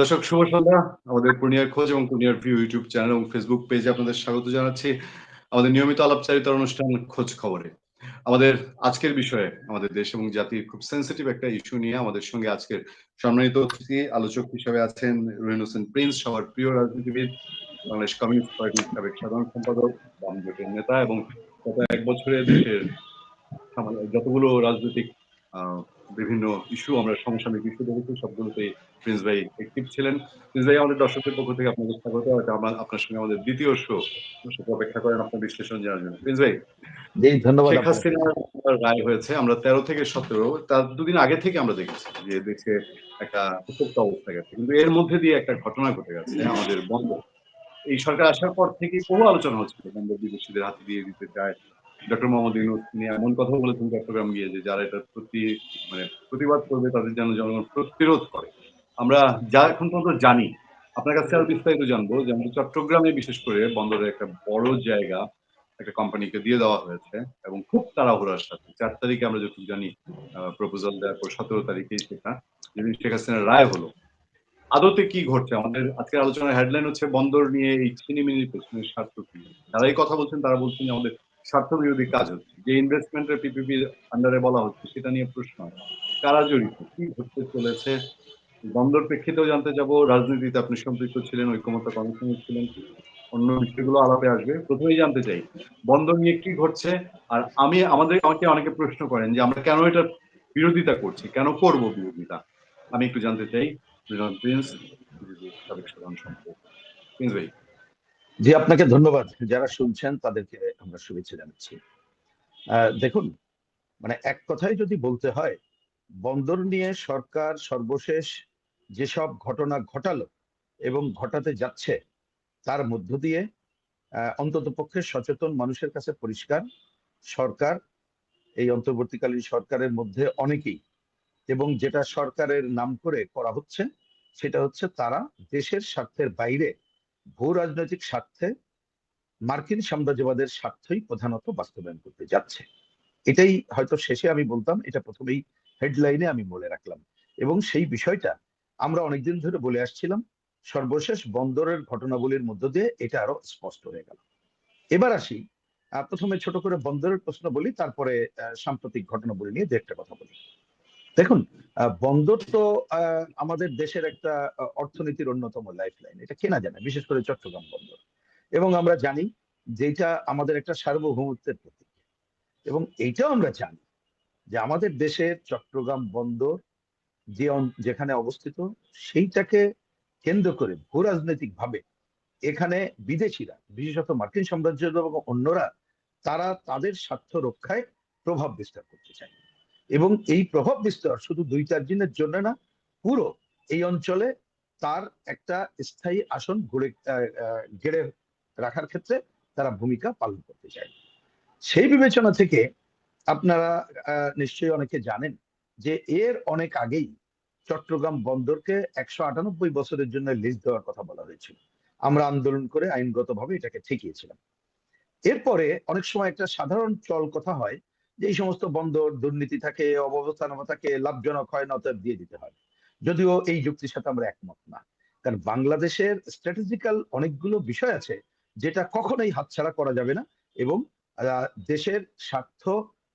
দর্শক, শুভ সন্ধ্যা। আমাদের পূর্ণিয়ার খোঁজ এবং পূর্ণিয়ার ভিউ ইউটিউব চ্যানেল এবং ফেসবুক পেজে আপনাদের স্বাগত জানাচ্ছি। আমাদের নিয়মিত আলাপচারিতার অনুষ্ঠান খোঁজ খবরে। আমাদের আজকের বিষয়ে আমাদের দেশ এবং জাতির খুব সেন্সিটিভ একটা ইস্যু নিয়ে আমাদের সঙ্গে আজকের সম্মানিত অতিথি, আলোচক হিসেবে আছেন রহিন হোসেন প্রিন্স, সবার প্রিয় রাজনীতিবিদ, বাংলাদেশ কমিউনিস্ট পার্টির সাবেক সাধারণ সম্পাদক বাম জোটের নেতা এবং গত এক বছরে দেশের যতগুলো রাজনৈতিক বিভিন্ন ইস্যু আমরা সমসাময়িক ইস্যু দেখেছি, সবগুলোতেই প্রিন্স ভাই অ্যাক্টিভ ছিলেন। প্রিন্স ভাই আমাদের দর্শকদের পক্ষ থেকে আপনাদের স্বাগত। আমরা আপনার সঙ্গে আমাদের দ্বিতীয় শো অপেক্ষা করেন আপনার বিশ্লেষণ জানার জন্য। প্রিন্স ভাই ধন্যবাদ শেখ হাসিনার রায় হয়েছে আমরা তেরো থেকে সতেরো তার দুদিন আগে থেকে আমরা দেখেছি যে দেশে একটা উত্তপ্ত অবস্থা গেছে। কিন্তু এর মধ্যে দিয়ে একটা ঘটনা ঘটে গেছে আমাদের বন্ধ এই সরকার আসার পর থেকে বহু আলোচনা হচ্ছিল বন্ধ বিদেশিদের হাতে দিয়ে দিতে চায়। ডক্টর মোহাম্মদ ইউনুস তিনি এমন কথা বলেছেন চট্টগ্রাম গিয়ে যে যারা এটা প্রতি মানে প্রতিবাদ করবে তাদের যেন জনগণ প্রতিরোধ করে। আমরা যা এখন পর্যন্ত জানি, আপনার কাছে আরও বিস্তারিত জানব যে আমাদের চট্টগ্রামে বিশেষ করে বন্দরের একটা বড় জায়গা একটা কোম্পানিকে দিয়ে দেওয়া হয়েছে এবং খুব তাড়াহুড়ার সাথে। চার তারিখে আমরা যতটুকু জানি প্রপোজাল দেওয়ার পর সতেরো তারিখে সেটা। যেদিন শেখ হাসিনার রায় হলো, আদতে কি ঘটছে? আমাদের আজকের আলোচনার হেডলাইন হচ্ছে বন্দর নিয়ে এই চিনি চিনিমিনির পেছনের স্বার্থ কি? যারা এই কথা বলছেন, তারা বলছেন যে আমাদের স্বার্থ বিরোধী কাজ হচ্ছে। যে ইনভেস্টমেন্টের পিপিপির আন্ডারে বলা হচ্ছে, সেটা নিয়ে প্রশ্ন কারা জড়িত? কি ঘটতে চলেছে? বন্দর প্রেক্ষিতেও জানতে যাব, রাজনীতিতে আপনি সম্পৃক্ত ছিলেন, ঐক্যমত্য কমিশনে ছিলেন, অন্য বিষয়গুলো আলাপে আসবে। প্রথমেই জানতে চাই বন্দর নিয়ে কি ঘটছে? আর আমি, আমাদের আমাকে অনেকে প্রশ্ন করেন যে, আমরা কেন এটা বিরোধিতা করছি? কেন করব বিরোধিতা? আমি একটু জানতে চাই জি, আপনাকে ধন্যবাদ। যারা শুনছেন, তাদেরকে আমরা শুভেচ্ছা জানাচ্ছি। দেখুন মানে এক কথায় যদি বলতে হয়, বন্দর নিয়ে সরকার সর্বশেষ যেসব ঘটনা ঘটালো এবং ঘটাতে যাচ্ছে, তার মধ্য দিয়ে অন্তত পক্ষে সচেতন মানুষের কাছে পরিষ্কার, সরকার, এই অন্তর্বর্তীকালীন সরকারের মধ্যে অনেকেই এবং যেটা সরকারের নাম করে করা হচ্ছে, সেটা হচ্ছে তারা দেশের স্বার্থের বাইরে ভূ রাজনৈতিক স্বার্থে মার্কিন সাম্রাজ্যবাদের স্বার্থই প্রধানত বাস্তবায়ন করতে যাচ্ছে। এটাই হয়তো শেষে আমি বলতাম, এটা প্রথমেই হেডলাইনে আমি বলে রাখলাম এবং সেই বিষয়টা আমরা অনেকদিন ধরে বলে আসছিলাম, সর্বশেষ বন্দরের ঘটনাবলীর মধ্য দিয়ে এটা আরও স্পষ্ট হয়ে গেল। এবার আসি প্রথমে ছোট করে বন্দরের প্রশ্ন বলি, তারপরে সাম্প্রতিক ঘটনাবলী নিয়ে একটা কথা বলি। দেখুন বন্দর তো আমাদের দেশের একটা অর্থনীতির অন্যতম লাইফ লাইন এটা কেনা জানে, বিশেষ করে চট্টগ্রাম বন্দর। এবং আমরা জানি যেটা আমাদের একটা সার্বভৌমত্বের প্রতীক। এবং এইটাও আমরা জানি যে আমাদের দেশের চট্টগ্রাম বন্দর যে যেখানে অবস্থিত, সেইটাকে কেন্দ্র করে ভূ রাজনৈতিক ভাবে এখানে বিদেশিরা, বিশেষত মার্কিন সাম্রাজ্য এবং অন্যরা, তারা তাদের স্বার্থ রক্ষায় প্রভাব বিস্তার করতে চায়। এবং এই প্রভাব বিস্তার শুধু দুই চার দিনের জন্য না, পুরো এই অঞ্চলে তার একটা স্থায়ী আসন ঘুরে গেড়ে রাখার ক্ষেত্রে তারা ভূমিকা পালন করতে চায়। সেই বিবেচনা থেকে আপনারা নিশ্চয়ই অনেকে জানেন যে এর অনেক আগেই চট্টগ্রাম বন্দরকে একশো আটানব্বই বছরের জন্য লিজ দেওয়ার কথা বলা হয়েছিল। আমরা আন্দোলন করে আইনগতভাবে এটাকে ঠেকিয়েছিলাম। এরপরে অনেক সময় একটা সাধারণ চল কথা হয় যে এই সমস্ত বন্দর দুর্নীতি থাকে অবস্থানমা থাকে, লাভজনক হয় না, অতএব দিয়ে দিতে হয়। যদিও এই যুক্তির সাথে আমরা একমত না। কারণ বাংলাদেশের স্ট্র্যাটেজিক্যাল অনেকগুলো বিষয় আছে যেটা কখনোই হাতছাড়া করা যাবে না এবং দেশের স্বার্থ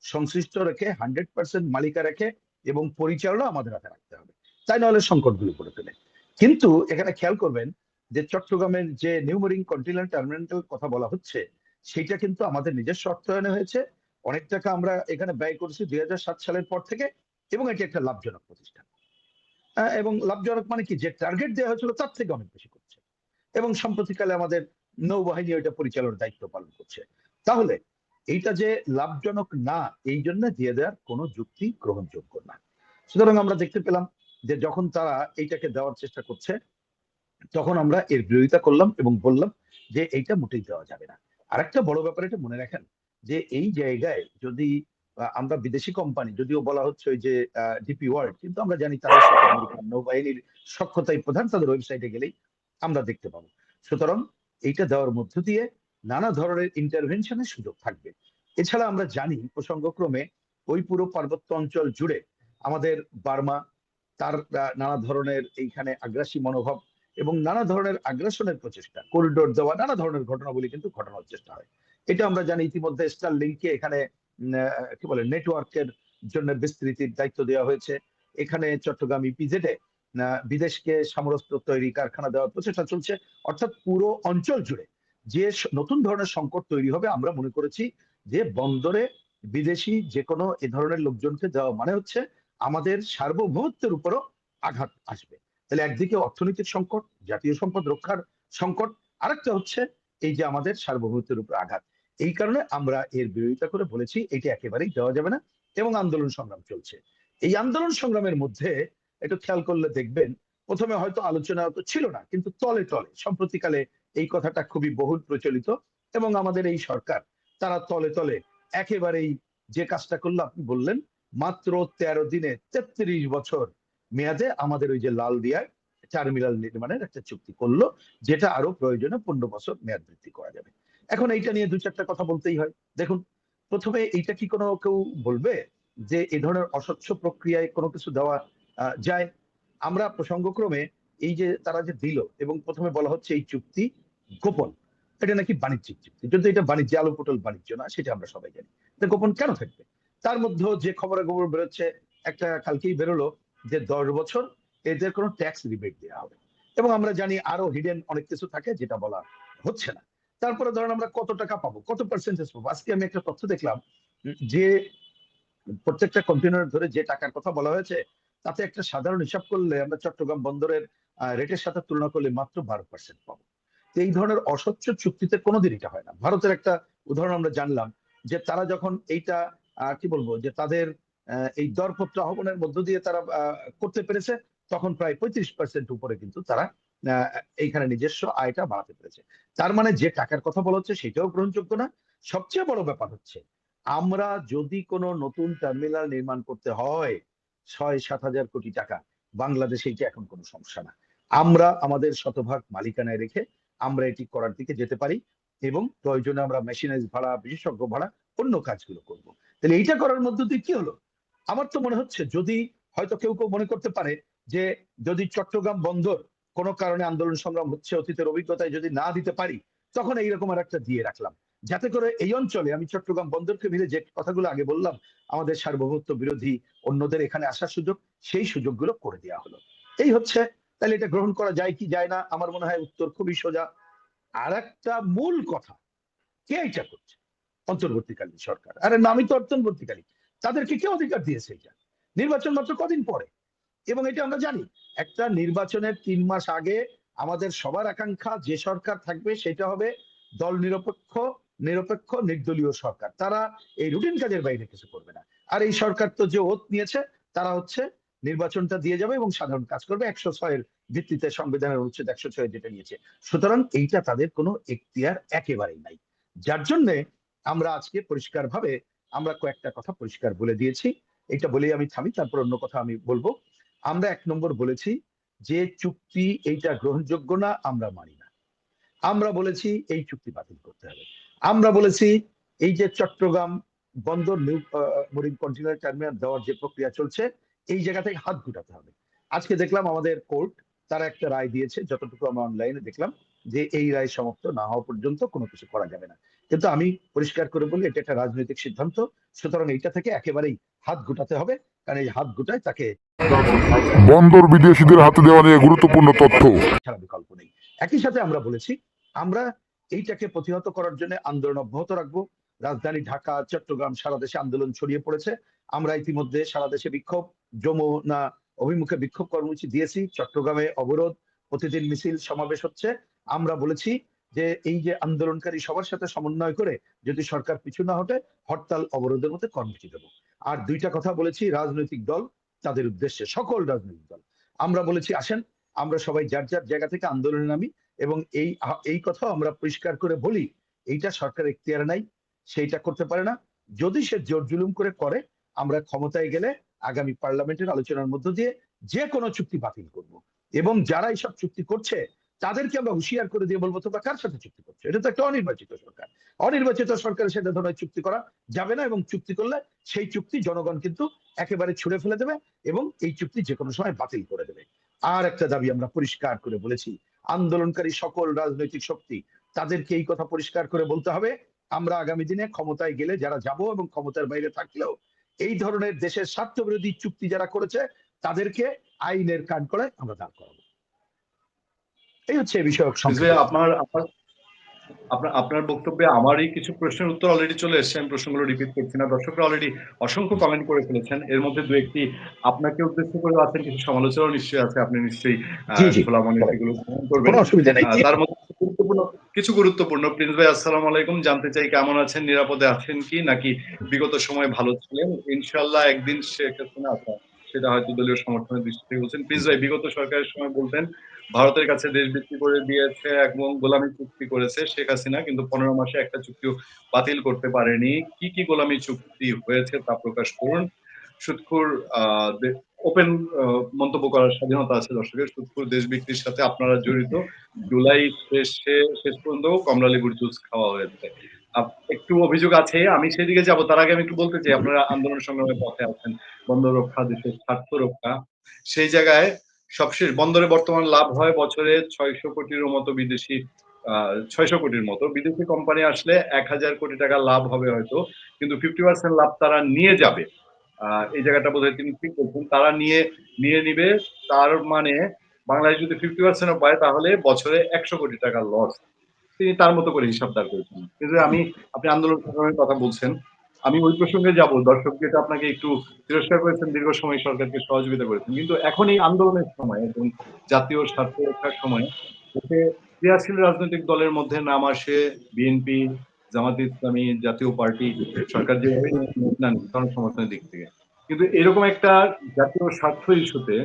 সংশ্লিষ্ট রেখে হান্ড্রেড পার্সেন্ট মালিকা রেখে এবং পরিচালনা আমাদের হাতে রাখতে হবে। তাই নাহলে সংকটগুলো পড়ে ফেলে। কিন্তু এখানে খেয়াল করবেন যে চট্টগ্রামের যে নিউমোরিং কন্টিনেন্ট টার্মিনাল কথা বলা হচ্ছে সেটা কিন্তু আমাদের নিজস্ব অর্থায়নে হয়েছে। অনেক টাকা আমরা এখানে ব্যয় করেছি দুই হাজার সাত সালের পর থেকে এবং এটি একটা লাভজনক প্রতিষ্ঠান। এবং লাভজনক মানে কি? যে টার্গেট দেওয়া হয়েছিল তার থেকে অনেক বেশি করছে। এবং সম্প্রতিকালে আমাদের নৌবাহিনী ওইটা পরিচালনার দায়িত্ব পালন করছে। তাহলে এইটা যে লাভজনক না, এই জন্য দিয়ে দেওয়ার কোনো যুক্তি গ্রহণযোগ্য না। সুতরাং আমরা দেখতে পেলাম যে যখন তারা এইটাকে দেওয়ার চেষ্টা করছে, তখন আমরা এর বিরোধিতা করলাম এবং বললাম যে এইটা মোটেই দেওয়া যাবে না। আরেকটা বড় ব্যাপার এটা মনে রাখেন যে এই জায়গায় যদি আমরা বিদেশি কোম্পানি, যদিও বলা হচ্ছে ওই যে ডিপি ওয়ার্ল্ড কিন্তু আমরা জানি তাদের সাথে আমেরিকান নৌবাহিনীর সক্ষতাই প্রধান, তাদের ওয়েবসাইটে গেলেই আমরা দেখতে পাবো। সুতরাং এইটা দেওয়ার মধ্য দিয়ে নানা ধরনের ইন্টারভেনশনের সুযোগ থাকবে। এছাড়া আমরা জানি, প্রসঙ্গক্রমে ওই পুরো পার্বত্য অঞ্চল জুড়ে আমাদের বার্মা, তার নানা ধরনের এইখানে আগ্রাসী মনোভাব এবং নানা ধরনের আগ্রাসনের প্রচেষ্টা করিডোর দেওয়া, নানা ধরনের ঘটনাগুলি কিন্তু ঘটানোর চেষ্টা হয়। এটা আমরা জানি ইতিমধ্যে স্টার লিঙ্কে এখানে কি বলে নেটওয়ার্কের জন্য বিস্তৃতির দায়িত্ব দেওয়া হয়েছে। এখানে চট্টগ্রাম ইপিজেডে বিদেশকে সামরস্ত্র তৈরি কারখানা দেওয়ার প্রচেষ্টা চলছে। অর্থাৎ পুরো অঞ্চল জুড়ে যে নতুন ধরনের সংকট তৈরি হবে, আমরা মনে করেছি যে বন্দরে বিদেশি যে কোনো এ ধরনের লোকজনকে দেওয়া মানে হচ্ছে আমাদের সার্বভৌমত্বের উপরও আঘাত আসবে। তাহলে একদিকে অর্থনৈতিক সংকট, জাতীয় সম্পদ রক্ষার সংকট, আরেকটা হচ্ছে এই যে আমাদের সার্বভৌমত্বের উপর আঘাত। এই কারণে আমরা এর বিরোধিতা করে বলেছি, এটি একেবারেই দেওয়া যাবে না এবং আন্দোলন সংগ্রাম চলছে। এই আন্দোলন সংগ্রামের মধ্যে একটু খেয়াল করলে দেখবেন, প্রথমে হয়তো আলোচনা ছিল না, কিন্তু তলে তলে, সম্প্রতিকালে এই কথাটা খুবই বহুল প্রচলিত এবং আমাদের এই সরকার, তারা তলে তলে একেবারেই যে কাজটা করল আপনি বললেন, মাত্র তেরো দিনে তেত্রিশ বছর মেয়াদে আমাদের ওই যে লাল দিয়ায় টার্মিনাল নির্মাণের একটা চুক্তি করল, যেটা আরও প্রয়োজনে পনেরো বছর মেয়াদ বৃদ্ধি করা যাবে। এখন এইটা নিয়ে দু চারটা কথা বলতেই হয়। দেখুন, প্রথমে এইটা কি কোনো কেউ বলবে যে এই ধরনের অস্বচ্ছ প্রক্রিয়ায় কোনো কিছু দেওয়া যায়? আমরা প্রসঙ্গক্রমে এই যে তারা যে দিল এবং প্রথমে বলা হচ্ছে এই চুক্তি গোপন। এটা নাকি বাণিজ্যিক চুক্তি। কিন্তু এটা বাণিজ্য, আলো পটল বাণিজ্য না, সেটা আমরা সবাই জানি। এটা গোপন কেন থাকবে? তার মধ্যে যে খবরাখবর বেরোচ্ছে, একটা কালকেই বেরোলো যে দশ বছর এদের কোনো ট্যাক্স রিবেট দেওয়া হবে। এবং আমরা জানি আরও হিডেন অনেক কিছু থাকে যেটা বলা হচ্ছে না। তারপরে ধরেন আমরা কত টাকা পাবো, কত পার্সেন্টেজ পাবো? আজকে আমি একটা তথ্য দেখলাম, যে প্রত্যেকটা কন্টেনার ধরে যে টাকার কথা বলা হয়েছে, তাতে একটা সাধারণ হিসাব করলে আমরা চট্টগ্রাম বন্দরের রেটের সাথে তুলনা করলে মাত্র বারো পার্সেন্ট পাবো। তো এই ধরনের অস্বচ্ছ চুক্তিতে কোনোদিন এটা হয় না। ভারতের একটা উদাহরণ আমরা জানলাম যে তারা যখন এইটা কি বলব, যে তাদের এই দরপত্র আহ্বানের মধ্য দিয়ে তারা করতে পেরেছে, তখন প্রায় পঁয়ত্রিশ পার্সেন্ট উপরে কিন্তু তারা এইখানে নিজস্ব আয়টা বাড়াতে পেরেছে। তার মানে যে টাকার কথা বলা হচ্ছে সেটাও গ্রহণযোগ্য না। সবচেয়ে বড় ব্যাপার হচ্ছে, আমরা যদি কোনো নতুন টার্মিনাল নির্মাণ করতে হয় ছয় সাত হাজার কোটি টাকা, বাংলাদেশে এটা এখন কোনো সমস্যা না। আমরা আমাদের শতভাগ মালিকানায় রেখে আমরা এটি করার দিকে যেতে পারি এবং প্রয়োজনে আমরা মেশিনারিজ ভাড়া, বিশেষজ্ঞ ভাড়া, অন্য কাজগুলো করব। তাহলে এইটা করার মধ্য দিয়ে কি হলো? আমার তো মনে হচ্ছে যদি হয়তো কেউ কেউ মনে করতে পারে যে যদি চট্টগ্রাম বন্দর কোনো কারণে আন্দোলন সংগ্রাম হচ্ছে, অতীতের অভিজ্ঞতায় যদি না দিতে পারি, তখন এইরকম আর একটা দিয়ে রাখলাম। যাতে করে এই অঞ্চলে আমি চট্টগ্রাম বন্দরকে মিলে যে কথাগুলো আগে বললাম, আমাদের সার্বভৌমত্ব বিরোধী অন্যদের এখানে আসার সুযোগ, সেই সুযোগগুলো করে দেওয়া হলো। এই হচ্ছে তাহলে এটা গ্রহণ করা যায় কি যায় না? আমার মনে হয় উত্তর খুবই সোজা। আর একটা মূল কথা, কে এটা করছে? অন্তর্বর্তীকালীন সরকার। আরে নামই তো অন্তর্বর্তীকালীন। তাদেরকে কে অধিকার দিয়েছে এটা নির্বাচন মাত্র কদিন পরে। এবং এটা আমরা জানি, একটা নির্বাচনের তিন মাস আগে আমাদের সবার আকাঙ্ক্ষা যে সরকার থাকবে সেটা হবে দল নিরপেক্ষ নিরপেক্ষ, নির্দলীয় সরকার। তারা এই রুটিন কাজের বাইরে কিছু করবে না। আর এই সরকার তো যে ওত নিয়েছে, তারা হচ্ছে নির্বাচনটা দিয়ে যাবে এবং সাধারণ কাজ করবে। একশো ছয়ের ভিত্তিতে সংবিধানের অনুচ্ছেদ একশো ছয় যেটা নিয়েছে। সুতরাং এইটা তাদের কোনো এখতিয়ার একেবারেই নাই। যার জন্য আমরা আজকে পরিষ্কার ভাবে আমরা কয়েকটা কথা পরিষ্কার বলে দিয়েছি। এটা বলেই আমি থামি, তারপর অন্য কথা আমি বলব। আমরা এক নম্বর বলেছি যে চুক্তি এইটা গ্রহণযোগ্য না, আমরা মানি না। আমরা বলেছি এই চুক্তি বাতিল করতে হবে। আমরা বলেছি এই যে চট্টগ্রাম বন্দর নিউ মরিন কন্টেনার টার্মিনাল দেওয়ার যে প্রক্রিয়া চলছে এই জায়গা থেকে হাত গুটাতে হবে। আজকে দেখলাম আমাদের কোর্ট তারা একটা রায় দিয়েছে যতটুকু আমরা অনলাইনে দেখলাম যে এই রায় সমাপ্ত না হওয়া পর্যন্ত কোনো কিছু করা যাবে না। কিন্তু আমি পরিষ্কার করে বলি এটা একটা রাজনৈতিক সিদ্ধান্ত। সুতরাং এইটা থেকে একেবারেই হাত গুটাতে হবে কারণ এই হাত গুটায় তাকে বন্দর বিদেশিদের হাতে দেওয়া নিয়ে গুরুত্বপূর্ণ তথ্য। ছাড়া বিকল্প নেই। একই সাথে আমরা বলেছি আমরা এইটাকে প্রতিহত করার জন্য আন্দোলন অব্যাহত রাখব। রাজধানী ঢাকা চট্টগ্রাম সারা দেশে আন্দোলন ছড়িয়ে পড়েছে। আমরা ইতিমধ্যে সারা দেশে বিক্ষোভ যমুনা অভিমুখে বিক্ষোভ কর্মসূচি দিয়েছি, চট্টগ্রামে অবরোধ, প্রতিদিন মিছিল সমাবেশ হচ্ছে। আমরা বলেছি যে এই যে আন্দোলনকারী সবার সাথে সমন্বয় করে যদি সরকার পিছু না হটে, হরতাল অবরোধের মধ্যে কর্মসূচি দেবো। আর দুইটা কথা বলেছি, রাজনৈতিক দল, তাদের উদ্দেশ্যে সকল রাজনৈতিক দল। আমরা বলেছি, আসেন, আমরা সবাই যার যার জায়গা থেকে আন্দোলনে নামি এবং এই এই কথাও আমরা পরিষ্কার করে বলি, এইটা সরকার এখতিয়ার নাই, সেইটা করতে পারে না। যদি সে জোর জুলুম করে করে, আমরা ক্ষমতায় গেলে আগামী পার্লামেন্টের আলোচনার মধ্য দিয়ে যে কোনো চুক্তি বাতিল করব। এবং যারা এইসব চুক্তি করছে, তাদেরকে আমরা হুঁশিয়ার করে দিয়ে বলব, তোমরা কার সাথে চুক্তি করছ? এটা তো একটা অনির্বাচিত সরকার। অনির্বাচিত সরকারের সাথে ধরনের চুক্তি করা যাবে না এবং চুক্তি করলে সেই চুক্তি জনগণ কিন্তু একেবারে ছুড়ে ফেলে দেবে এবং এই চুক্তি যে কোনো সময় বাতিল করে দেবে। আর একটা দাবি আমরা পরিষ্কার করে বলেছি, আন্দোলনকারী সকল রাজনৈতিক শক্তি, তাদেরকে এই কথা পরিষ্কার করে বলতে হবে, আমরা আগামী দিনে ক্ষমতায় গেলে যারা যাব এবং ক্ষমতার বাইরে থাকলেও এই ধরনের দেশের স্বার্থ বিরোধী চুক্তি যারা করেছে তাদেরকে আইনের কান করে আমরা দাঁড় করাবো। এই হচ্ছে বিষয়ক আপনার আপনার আপনার বক্তব্যে আমারই কিছু প্রশ্নের উত্তর অলরেডি চলে এসেছে আমি প্রশ্নগুলো রিপিট করছি না। দর্শকরা অলরেডি অসংখ্য কমেন্ট করে ফেলেছেন। এর মধ্যে দু একটি আপনাকে উদ্দেশ্য করে আছেন কিছু সমালোচনাও নিশ্চয়ই আছে আপনি নিশ্চয়ই। খোলা মনে সেগুলো গ্রহণ করবেন। অসুবিধা নেই। আহ, তার মধ্যে গুরুত্বপূর্ণ কিছু গুরুত্বপূর্ণ। প্রিন্স ভাই, আসসালামু আলাইকুম। জানতে চাই কেমন আছেন, নিরাপদে আছেন কি, নাকি বিগত সময় ভালো ছিলেন? ইনশাল্লাহ একদিন হাসিনা আছে সেটা হয়তো দলীয় সমর্থনের দৃষ্টি থেকে বলছেন। প্রিন্স ভাই, বিগত সরকারের সময় বলতেন, ভারতের কাছে দেশ বিক্রি করে দিয়েছে এবং গোলামি চুক্তি করেছে শেখ হাসিনা, কিন্তু পনেরো মাসে একটা চুক্তিও বাতিল করতে পারেনি। কি কি গোলামি চুক্তি হয়েছে তা প্রকাশ করুন। সুৎখুর ওপেন মন্তব্য করার স্বাধীনতা আছে দর্শকের। সুৎখুর দেশ বিক্রির সাথে আপনারা জড়িত। জুলাই শেষে, শেষ পর্যন্ত কমলালেবুর জুস খাওয়া হয়েছে একটু অভিযোগ আছে, আমি সেদিকে যাব, তার আগে আমি একটু বলতে চাই, আপনারা আন্দোলন সংগ্রামের পথে আছেন। বন্দর রক্ষা, দেশের স্বার্থ রক্ষা। সেই জায়গায় সবশেষ বন্দরে বর্তমান লাভ হয় বছরে ছয়শো কোটির মতো বিদেশি ছয়শো কোটির মতো। বিদেশি কোম্পানি আসলে এক হাজার কোটি টাকা লাভ হবে হয়তো, কিন্তু ফিফটি পার্সেন্ট লাভ তারা নিয়ে যাবে। এই জায়গাটা বোধহয় তিনি ঠিক করছেন। তারা নিয়ে নিয়ে নিবে, তার মানে বাংলাদেশ যদি ফিফটি পার্সেন্ট পায়, তাহলে বছরে একশো কোটি টাকা লস তিনি তার মতো করে হিসাবদার করেছেন। কিন্তু আমি, আপনি আন্দোলন কথা বলছেন, আমি ওই প্রসঙ্গে যাব। দর্শক যেটা আপনাকে একটু তিরস্কার করেছেন, দীর্ঘ সময় সরকারকে সহযোগিতা করেছেন। কিন্তু এখন এই আন্দোলনের সময় এবং জাতীয় স্বার্থ রক্ষার সময় ক্রিয়াশীল রাজনৈতিক দলের মধ্যে নাম আসে বিএনপি জামাত ইসলামী জাতীয় পার্টি, সরকার যেভাবে সমর্থনের দিক থেকে। কিন্তু এরকম একটা জাতীয় স্বার্থ ইস্যুতে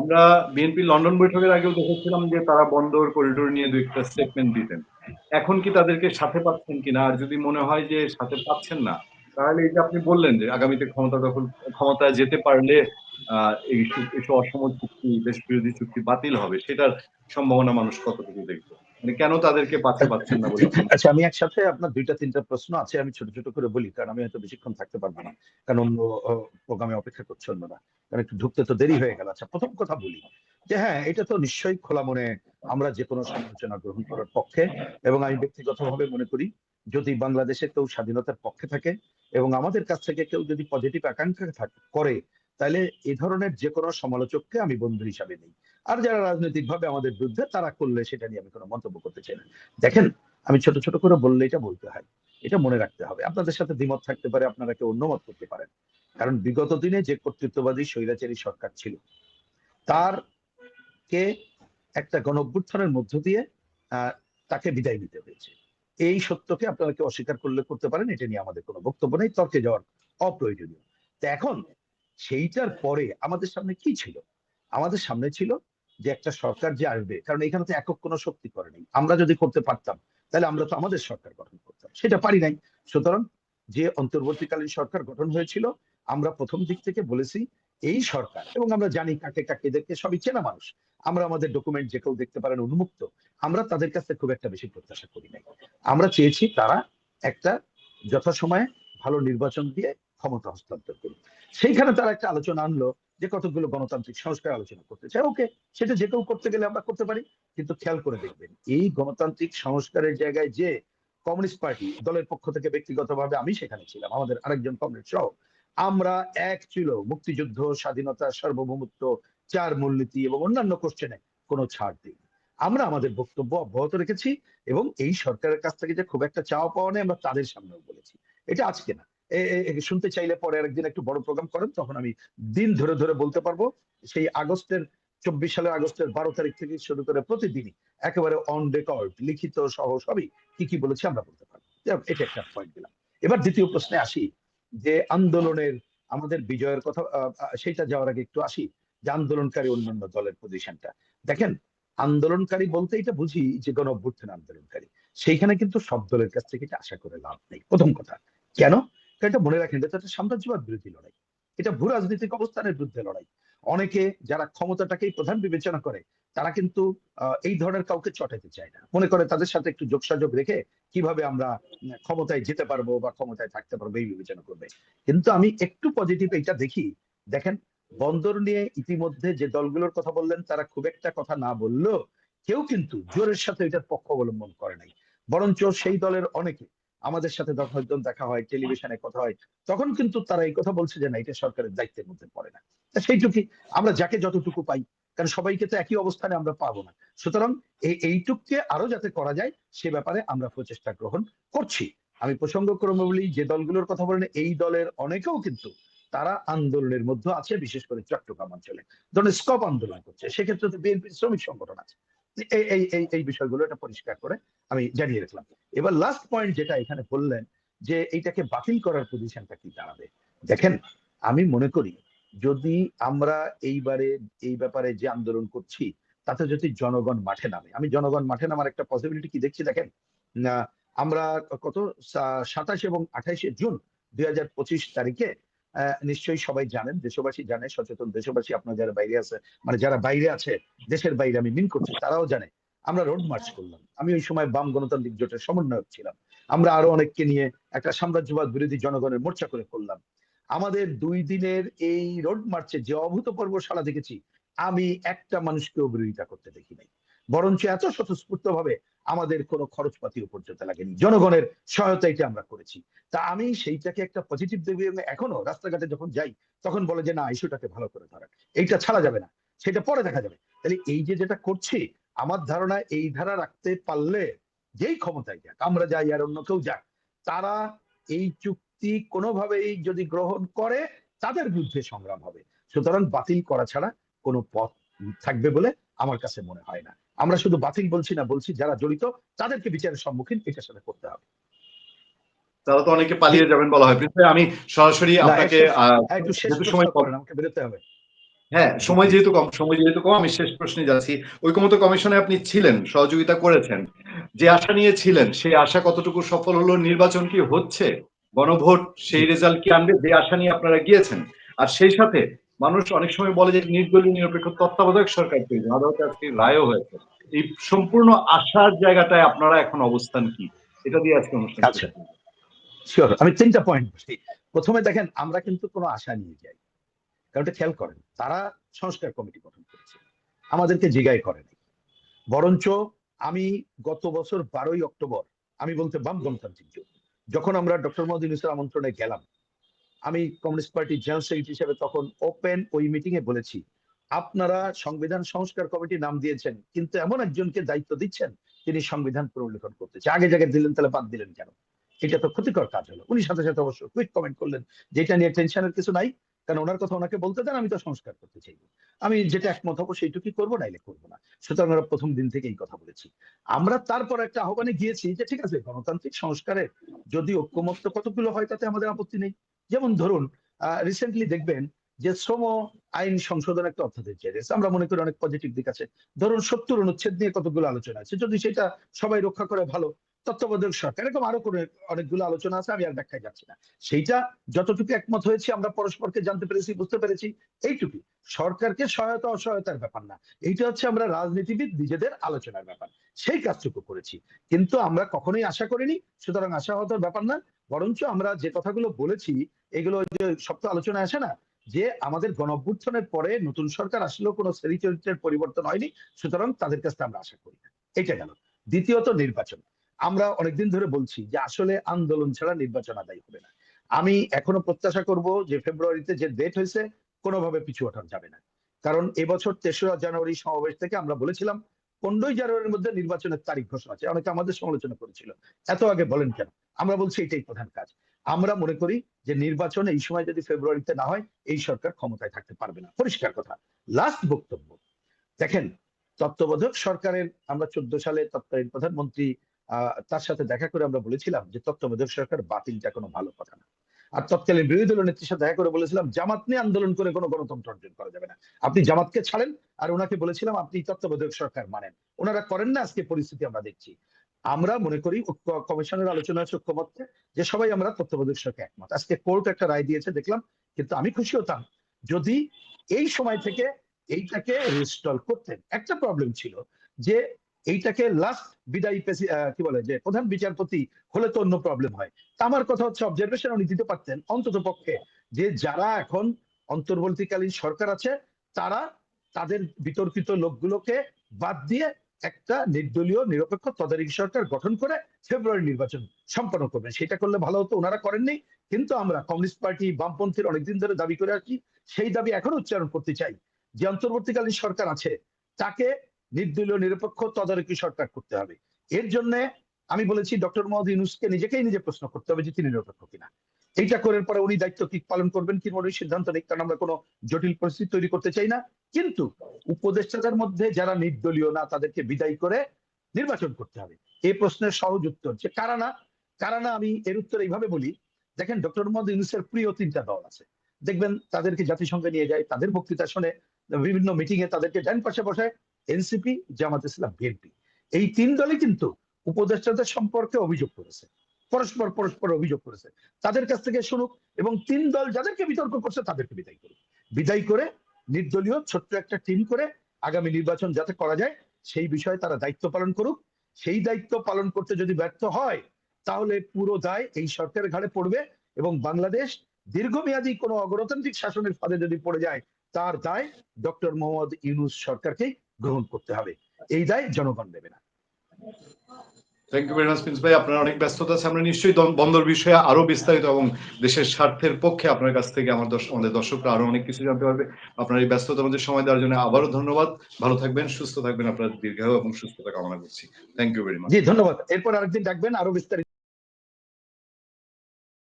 আমরা বিএনপি লন্ডন বৈঠকের আগেও দেখেছিলাম যে তারা বন্দর, করিডোর নিয়ে দু একটা স্টেটমেন্ট দিতেন। এখন কি তাদেরকে সাথে পাচ্ছেন কিনা? আর যদি মনে হয় যে সাথে পাচ্ছেন না, তাহলে এই যে আপনি বললেন যে আগামীতে ক্ষমতা দখল, ক্ষমতায় যেতে পারলে, আহ, এই অসম চুক্তি দেশ বিরোধী চুক্তি বাতিল হবে, সেটার সম্ভাবনা মানুষ কতটুকু দেখবে? মানে কেন তাদেরকে পাচ্ছে পাচ্ছেন না আচ্ছা আমি একসাথে আপনার দুইটা, তিনটা প্রশ্ন আছে, আমি ছোট ছোট করে বলি, কারণ আমি হয়তো বেশিক্ষণ থাকতে পারব না, কারণ অন্য প্রোগ্রামে অপেক্ষা করছে অন্যরা। কারণ একটু ঢুকতে তো দেরি হয়ে গেল। আচ্ছা প্রথম কথা বলি যে হ্যাঁ এটা তো নিশ্চয়ই খোলা মনে আমরা যে কোনো সমালোচনা গ্রহণ করার পক্ষে, এবং আমি ব্যক্তিগতভাবে মনে করি যদি বাংলাদেশে কেউ স্বাধীনতার পক্ষে থাকে, এবং আমাদের কাছ থেকে কেউ যদি পজিটিভ আকাঙ্ক্ষা করে তাহলে এই ধরনের যে কোনো সমালোচককে আমি বন্ধু হিসাবে নিই। আর যারা রাজনৈতিকভাবে আমাদের বিরুদ্ধে তারা করলে সেটা নিয়ে আমি কোনো মন্তব্য করতে চাই না। দেখেন, আমি ছোট ছোট করে বললে এটা বলতে হয়, এটা মনে রাখতে হবে। আপনাদের সাথে দ্বিমত থাকতে পারে, আপনারা কেউ অন্যমত করতে পারেন। কারণ বিগত দিনে যে কর্তৃত্ববাদী স্বৈরাচারী সরকার ছিল, তার কে একটা গণ মধ্য দিয়ে তাকে বিদায় নিতে হয়েছে। এই সত্যকে আপনারা কেউ অস্বীকার করলে করতে পারেন, এটা নিয়ে আমাদের কোনো বক্তব্য নেই, তর্কে যাওয়ার অপ্রয়োজনীয়। তো এখন সেইটার পরে আমাদের সামনে কি ছিল? আমাদের সামনে ছিল যে একটা সরকার যে আসবে, কারণ এখানে তো একক কোনো শক্তি করে নেই। আমরা যদি করতে পারতাম, তাহলে আমরা তো আমাদের সরকার গঠন করতাম। সেটা পারি নাই। সুতরাং যে অন্তর্বর্তীকালীন সরকার গঠন হয়েছিল, আমরা প্রথম দিক থেকে বলেছি, এই সরকার, এবং আমরা জানি কাকে কাকে দেখতে সবই চেনা মানুষ। আমরা আমাদের ডকুমেন্ট যে কেউ দেখতে পারেন উন্মুক্ত, আমরা তাদের কাছে খুব একটা বেশি প্রত্যাশা করি নাই। আমরা চেয়েছি তারা একটা যথাসময়ে ভালো নির্বাচন দিয়ে ক্ষমতা হস্তান্তর করুক। সেইখানে তারা একটা আলোচনা আনলো যে কতগুলো গণতান্ত্রিক সংস্কার আলোচনা করতে চায়। ওকে, সেটা যে কেউ করতে গেলে আমরা করতে পারি, কিন্তু খেয়াল করে দেখবেন, এই গণতান্ত্রিক সংস্কারের জায়গায় যে কমিউনিস্ট পার্টি দলের পক্ষ থেকে ব্যক্তিগতভাবে আমি সেখানে ছিলাম, আমাদের আরেকজন কমরেড সহ, আমরা এক ছিল মুক্তিযুদ্ধ, স্বাধীনতা, সার্বভৌমত্ব, চার মূলনীতি এবং অন্যান্য কোশ্চেনে কোনো ছাড় দিই আমরা আমাদের বক্তব্য অব্যাহত রেখেছি এবং এই সরকারের কাছ থেকে যে খুব একটা চাওয়া পাওয়া নেই, আমরা তাদের সামনেও বলেছি। এটা আজকে না শুনতে চাইলে পরে আরেকদিন একটু বড় প্রোগ্রাম করেন, তখন আমি দিন ধরে ধরে বলতে পারব, সেই আগস্টের, চব্বিশ সালের আগস্টের বারো তারিখ থেকে শুরু করে প্রতিদিনই একেবারে অন রেকর্ড লিখিত সহ সবই কি কি বলেছি আমরা বলতে পারব। এটা একটা পয়েন্ট দিলাম। এবার দ্বিতীয় প্রশ্নে আসি, যে আন্দোলনের আমাদের বিজয়ের কথা সেইটা যাওয়ার আগে একটু আসি, যে আন্দোলনকারী অন্যান্য দলের পজিশনটা দেখেন, আন্দোলনকারী বলতে এটা বুঝি যে গণ আন্দোলনকারী। সেইখানে কিন্তু সব দলের কাছ থেকে আশা করে লাভ নেই। প্রথম কথা, কেন? কারণ এটা মনে রাখেন এটা একটা সাম্রাজ্যবাদ বিরোধী লড়াই। এটা ভূ রাজনৈতিক অবস্থানের বিরুদ্ধে লড়াই। অনেকে যারা ক্ষমতাটাকেই প্রধান বিবেচনা করে, তারা কিন্তু এই ধরনের কাউকে চটাইতে চায় না। মনে করে তাদের সাথে একটু যোগসাযোগ রেখে কীভাবে আমরা ক্ষমতায় যেতে পারব বা ক্ষমতায় থাকতে পারব এই বিবেচনা করবে। কিন্তু আমি একটু পজিটিভ এটা দেখি, দেখেন, বন্দর নিয়ে ইতিমধ্যে যে দলগুলোর কথা বললেন, তারা খুব একটা কথা না বললেও কেউ কিন্তু জোরের সাথে এটার পক্ষ অবলম্বন করে নাই। বরঞ্চ সেই দলের অনেকে আমাদের সাথে যখন দেখা হয়, টেলিভিশনে কথা হয়, তখন কিন্তু তারা এই কথা বলছে যে না, এটা সরকারের দায়িত্বের মধ্যে পড়ে না। তা সেইটুকুই আমরা যাকে যতটুকু পাই, কারণ সবাইকে তো একই অবস্থানে আমরা পাবো না। সুতরাং এইটুককে আরও যাতে করা যায়, সে ব্যাপারে আমরা প্রচেষ্টা গ্রহণ করছি। আমি প্রসঙ্গক্রমে বলি যে দলগুলোর কথা বলেন, এই দলের অনেকেও কিন্তু তারা আন্দোলনের মধ্যে আছে, বিশেষ করে চট্টগ্রাম অঞ্চলে। ধরুন স্কপ আন্দোলন করছে, সেক্ষেত্রে তো বিএনপি শ্রমিক সংগঠন আছে। এই এই এই বিষয়গুলো এটা পরিষ্কার করে আমি জানিয়ে রাখলাম। এবার লাস্ট পয়েন্ট যেটা এখানে বললেন যে এইটাকে বাতিল করার পজিশনটা কি দাঁড়াবে? দেখেন, আমি মনে করি যদি আমরা এইবারে, এই ব্যাপারে যে আন্দোলন করছি, তাতে যদি জনগণ মাঠে নামে, আমি জনগণ মাঠে নামার একটা পসিবিলিটি কি দেখছি দেখেন? আমরা কত সাতাশ এবং আঠাইশে জুন দুই হাজার পঁচিশ তারিখে নিশ্চয়ই সবাই জানেন, দেশবাসী জানে, সচেতন দেশবাসী আপনার যারা বাইরে আছে মানে যারা বাইরে আছে, দেশের বাইরে আমি মিন করছি, তারাও জানে। আমরা রোড মার্চ করলাম। আমি ওই সময় বাম গণতান্ত্রিক জোটের সমন্বয়ক ছিলাম। আমরা আরও অনেককে নিয়ে একটা সাম্রাজ্যবাদ বিরোধী জনগণের মোর্চা করে করলাম। আমাদের দুই দিনের এই রোড মার্চে যে অভূতপূর্ব সাড়া দেখেছি, আমি একটা মানুষকেও বিরোধিতা করতে দেখি নাই। বরঞ্চ এত স্বতঃস্ফূর্ত ভাবে আমাদের কোনো খরচপাতিও পর্যন্ত লাগেনি। জনগণের সহায়তাইতে আমরা করেছি। তা আমি সেইটাকে একটা পজিটিভ দেবী এখনও রাস্তাঘাটে যখন যাই, তখন বলে যে, না ইস্যুটাকে ভালো করে ধরেন এইটা ছাড়া যাবে না। সেটা পরে দেখা যাবে। তাহলে এই যে যেটা করছি, আমার ধারণা এই ধারা রাখতে পারলে যেই ক্ষমতায় যাক, আমরা যাই আর অন্য কেউ যাক, তারা এই চুক্তি কোনোভাবেই যদি গ্রহণ করে, তাদের বিরুদ্ধে সংগ্রাম হবে। সুতরাং বাতিল করা ছাড়া কোনো পথ থাকবে বলে আমার কাছে মনে হয় না। আমরা শুধু বাতিল বলছি না বলছি যারা জড়িত তাদেরকে বিচারের সম্মুখীন এটার সাথে করতে হবে। তারা তো অনেকে পালিয়ে যাবেন বলা হয়। আমি সরাসরি আপনাকে হ্যাঁ, সময় আমাকে বেরোতে হবে। হ্যাঁ সময় যেহেতু কম সময় যেহেতু কম আমি শেষ প্রশ্নে যাচ্ছি। ঐকমত্য কমিশনে আপনি ছিলেন সহযোগিতা করেছেন। যে আশা নিয়ে ছিলেন সেই আশা কতটুকু সফল হলো নির্বাচন কি হচ্ছে গণভোট সেই রেজাল্ট কি আনবে যে আশা নিয়ে আপনারা গিয়েছেন। আর সেই সাথে মানুষ অনেক সময় বলে যে নির্দলীয়, নিরপেক্ষ তত্ত্বাবধায়ক সরকার প্রয়োজন। আদালতে আজকে রায়ও হয়েছে। এই সম্পূর্ণ আশার জায়গাটায় আপনারা এখন অবস্থান কি? এটা দিয়ে আজকে অনুষ্ঠান আচ্ছা। আমি তিনটা পয়েন্ট বলি প্রথমে দেখেন, আমরা কিন্তু কোনো আশা নিয়ে যাই। কারণ খেয়াল করেন, তারা সংস্কার কমিটি গঠন করেছে। আমাদেরকে জিগাই করেনি বরঞ্চ আমি গত বছর বারোই অক্টোবর, আমি বলতে বাম গণতান্ত্রিক যখন আমরা ডক্টর মোহাম্মদ ইউনুসের আমন্ত্রণে গেলাম আমি কমিউনিস্ট পার্টির জেনারেল সেক্রেটারি হিসেবে তখন ওপেন ওই মিটিং এ বলেছি, আপনারা সংবিধান সংস্কার কমিটি নাম দিয়েছেন, কিন্তু এমন একজনকে দায়িত্ব দিচ্ছেন, তিনি সংবিধান পুনর্লেখন করতে চান। আগে জায়গায় দিলেন তাহলে বাদ দিলেন কেন? এটা তো ক্ষতিকর কাজ হলো। উনি সাথে সাথে অবশ্য কুইক কমেন্ট করলেন যেটা নিয়ে টেনশনের কিছু নাই, কারণ ওনার কথা ওনাকে বলতে দেন, আমি তো সংস্কার করতে চাইব আমি যেটা একমত হব সেইটুকুই করব, নাইলে করব না। সুতরাং আমরা প্রথম দিন থেকে এই কথা বলেছি। আমরা তারপর একটা আহ্বানে গিয়েছি যে ঠিক আছে, গণতান্ত্রিক সংস্কারের যদি ঐক্যমত্য কতগুলো হয় তাতে আমাদের আপত্তি নেই। যেমন ধরুন রিসেন্টলি দেখবেন যে শ্রম আইন সংশোধন একটা অধ্যাদেশ চেয়েছে আমরা মনে করি অনেক পজিটিভ দিক আছে। ধরুন সত্তর অনুচ্ছেদ নিয়ে কতগুলো আলোচনা আছে। যদি সেটা সবাই রক্ষা করে ভালো, তত্ত্বাবধায়ক সরকার, এরকম আরও কোনো অনেকগুলো আলোচনা আছে, আমি আর ব্যাখ্যায় যাচ্ছি না। সেইটা যতটুকু একমত হয়েছে, আমরা পরস্পরকে জানতে পেরেছি, বুঝতে পেরেছি এইটুকু সরকারকে সহায়তা অসহায়তার ব্যাপার না। এইটা হচ্ছে আমরা রাজনীতিবিদ নিজেদের আলোচনার ব্যাপার। সেই কাজটুকু করেছি। কিন্তু আমরা কখনোই আশা করিনি, সুতরাং আশা হওয়ার ব্যাপার না। বরঞ্চ আমরা যে কথাগুলো বলেছি, এগুলো যে সপ্তাহ আলোচনায় আসে না যে আমাদের গণঅভ্যুত্থানের পরে নতুন সরকার আসলেও কোনো শ্রেণি চরিত্রের পরিবর্তন হয়নি, সুতরাং তাদের কাছে আমরা আশা করি না। এটা গেল। দ্বিতীয়ত নির্বাচন। আমরা অনেকদিন ধরে বলছি যে আসলে আন্দোলন ছাড়া নির্বাচন আদায় হবে না। আমি এখনও প্রত্যাশা করব যে ফেব্রুয়ারিতে যে ডেট হয়েছে, কোনোভাবে পিছু ওঠানো যাবে না। কারণ এবছর তেসরা জানুয়ারি সমাবেশ থেকে আমরা বলেছিলাম, পনেরোই জানুয়ারির মধ্যে নির্বাচনের তারিখ ঘোষণা আছে। অনেকে আমাদের সমালোচনা করেছিল। এত আগে বলেন কেন? আমরা বলছি এটাই প্রধান কাজ। আমরা মনে করি যে নির্বাচন এই সময় যদি ফেব্রুয়ারিতে না হয়, এই সরকার ক্ষমতায় থাকতে পারবে না। পরিষ্কার কথা। লাস্ট বক্তব্য। দেখেন তত্ত্বাবধায়ক সরকারের, আমরা চোদ্দ সালে তৎকালীন প্রধানমন্ত্রী তার সাথে দেখা করে আমরা বলেছিলাম যে তত্ত্বাবধায়ক সরকার বাতিলটা কোনো ভালো কথা না। আর তৎকালীন বিরোধী দলের নেত্রীর সাথে দেখা করে বলেছিলাম, জামাত নিয়ে আন্দোলন করে কোনো গণতন্ত্র অর্জন করা যাবে না। আপনি জামাতকে ছাড়েন, আর ওনাকে বলেছিলাম, আপনি তত্ত্বাবধায়ক সরকার মানেন। ওনারা করেন না, আজকে পরিস্থিতি আমরা দেখছি। আমরা মনে করি কমিশনের আলোচনা হচ্ছে ঐক্যমত্যে যে সবাই আমরা তত্ত্বাবধায়ক সরকার একমত। আজকে কোর্ট একটা রায় দিয়েছে, দেখলাম, কিন্তু আমি খুশি হতাম যদি এই সময় থেকে এইটাকে রিস্টল করতেন, একটা প্রবলেম ছিল যে এইটাকে লাস্ট বিদায়ী কি বলে, যে প্রধান বিচারপতি হলে তো অন্য প্রবলেম হয়। তা আমার কথা হচ্ছে অবজারভেশন উনি দিতে পারতেন অন্তত পক্ষে যে যারা এখন অন্তর্বর্তীকালীন সরকার আছে, তারা তাদের বিতর্কিত লোকগুলোকে বাদ দিয়ে একটা নির্দলীয়, নিরপেক্ষ তদারকি সরকার গঠন করে ফেব্রুয়ারি নির্বাচন সম্পন্ন করবেন সেটা করলে ভালো হতো, ওনারা করেননি। কিন্তু আমরা কমিউনিস্ট পার্টি বামপন্থীর অনেকদিন ধরে দাবি করে আসছি সেই দাবি এখনও উচ্চারণ করতে চাই। যে অন্তর্বর্তীকালীন সরকার আছে, তাকে নির্দলীয়, নিরপেক্ষ তদারকি সরকার করতে হবে। এর জন্য আমি বলেছি, ডক্টর মোহাম্মদ ইউনুসকে নিজেকেই নিজে প্রশ্ন করতে হবে যে তিনি নিরপেক্ষ কিনা। এইটা করার পরে উনি দায়িত্ব কি পালন করবেন কি উনি সিদ্ধান্ত নেই, কারণ আমরা কোনো জটিল পরিস্থিতি তৈরি করতে চাই না। কিন্তু উপদেষ্টাদের মধ্যে যারা নির্দলীয় না, তাদেরকে বিদায় করে নির্বাচন করতে হবে। এই প্রশ্নের সহজ উত্তর যে কারা না কারা না আমি এর উত্তর এইভাবে বলি, দেখেন ডক্টর মোহাম্মদ ইউনুসের প্রিয় তিনটা দল আছে। দেখবেন তাদেরকে জাতিসংঘে নিয়ে যায়, তাদের বক্তৃতা শুনে বিভিন্ন মিটিং এ তাদেরকে ডান পাশে বসায়, এনসিপি, জামাত ইসলাম, বিএনপি। এই তিন দলই কিন্তু উপদেষ্টাদের সম্পর্কে অভিযোগ করেছে। পরস্পর পরস্পর অভিযোগ করেছে। তাদের কাছ থেকে শুনুক এবং তিন দল যাদেরকে বিতর্ক করছে তাদেরকে বিদায় করুক। বিদায় করে নির্দলীয় ছোট্ট একটা টিম করে আগামী নির্বাচন যাতে করা যায়, সেই বিষয়ে তারা দায়িত্ব পালন করুক। সেই দায়িত্ব পালন করতে যদি ব্যর্থ হয়, তাহলে পুরো দায় এই সরকারের ঘাড়ে পড়বে এবং বাংলাদেশ দীর্ঘমেয়াদী কোনো অগণতান্ত্রিক শাসনের ফাঁদে যদি পড়ে যায়, তার দায় ডক্টর মোহাম্মদ ইউনুস সরকারকেই গ্রহণ করতে হবে। এই দায় জনগণ নেবে না। Thank you very much Prince ভাই। আপনার অনেক ব্যস্ততা আছে। আমরা নিশ্চয়ই বন্দর বিষয়ে আরও বিস্তারিত এবং দেশের স্বার্থের পক্ষে আপনার কাছ থেকে আমার আমাদের দর্শকরা আরও অনেক কিছু জানতে পারবে। আপনার এই ব্যস্ততার মধ্যে সময় দেওয়ার জন্য আবারও ধন্যবাদ। ভালো থাকবেন, সুস্থ থাকবেন। আপনার দীর্ঘায়ু এবং সুস্থতা কামনা করছি। Thank you very much ji, ধন্যবাদ। এরপর আরেকদিন ডাকবেন আরও বিস্তারিত